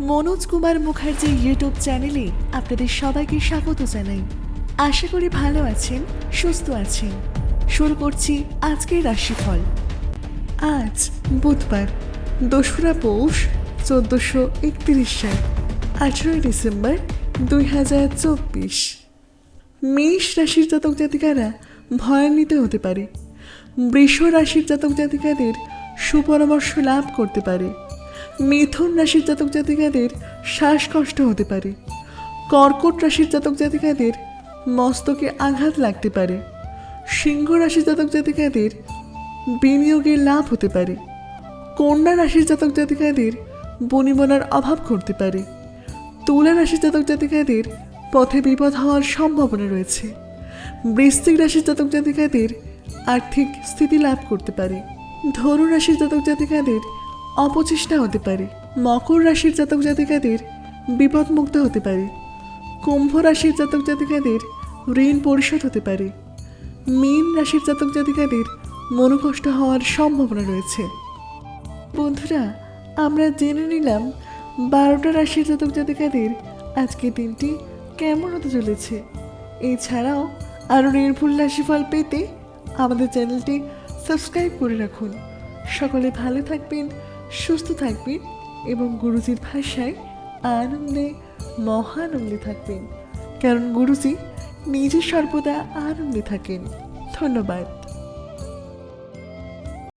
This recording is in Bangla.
মনোজ কুমার মুখার্জি ইউটিউব চ্যানেলে আপনাদের সবাইকে স্বাগত জানাই। আশা করি ভালো আছেন, সুস্থ আছেন। শুরু করছি আজকের রাশিফল। আজ বুধবার, দোসরা পৌষ, চোদ্দোশো একত্রিশ সাল, আঠেরোই ডিসেম্বর দুই হাজার চব্বিশ। মেষ রাশির জাতক জাতিকারা ভয়ান্বিত হতে পারে। বৃষ রাশির জাতক জাতিকাদের সুপরামর্শ লাভ করতে পারে। মিথুন রাশির জাতক জাতিকাদের শ্বাসকষ্ট হতে পারে। কর্কট রাশির জাতক জাতিকাদের মস্তকে আঘাত লাগতে পারে। সিংহ রাশির জাতক জাতিকাদের বিনিয়োগের লাভ হতে পারে। কন্যা রাশির জাতক জাতিকাদের বনিবনার অভাব ঘটতে পারে। তুলা রাশির জাতক জাতিকাদের পথে বিপদ হওয়ার সম্ভাবনা রয়েছে। বৃশ্চিক রাশির জাতক জাতিকাদের আর্থিক স্থিতি লাভ করতে পারে। ধনু রাশির জাতক জাতিকাদের অপচেষ্টা হতে পারে। মকর রাশির জাতক জাতিকাদের বিপদমুক্ত হতে পারে। কুম্ভ রাশির জাতক জাতিকাদের ঋণ পরিশোধ হতে পারে। মীন রাশির জাতক জাতিকাদের মনোকষ্ট হওয়ার সম্ভাবনা রয়েছে। বন্ধুরা, আমরা জেনে নিলাম বারোটা রাশির জাতক জাতিকাদের আজকে দিনটি কেমন হতে চলেছে। এছাড়াও আরও নির্ভুল রাশিফল পেতে আমাদের চ্যানেলটি সাবস্ক্রাইব করে রাখুন। সকলে ভালো থাকবেন সুস্থ থাকবেন এবং গুরুজির ভাষায় আনন্দে, মহানন্দে থাকবেন। কারণ গুরুজি নিজে সর্বদা আনন্দে থাকেন। ধন্যবাদ।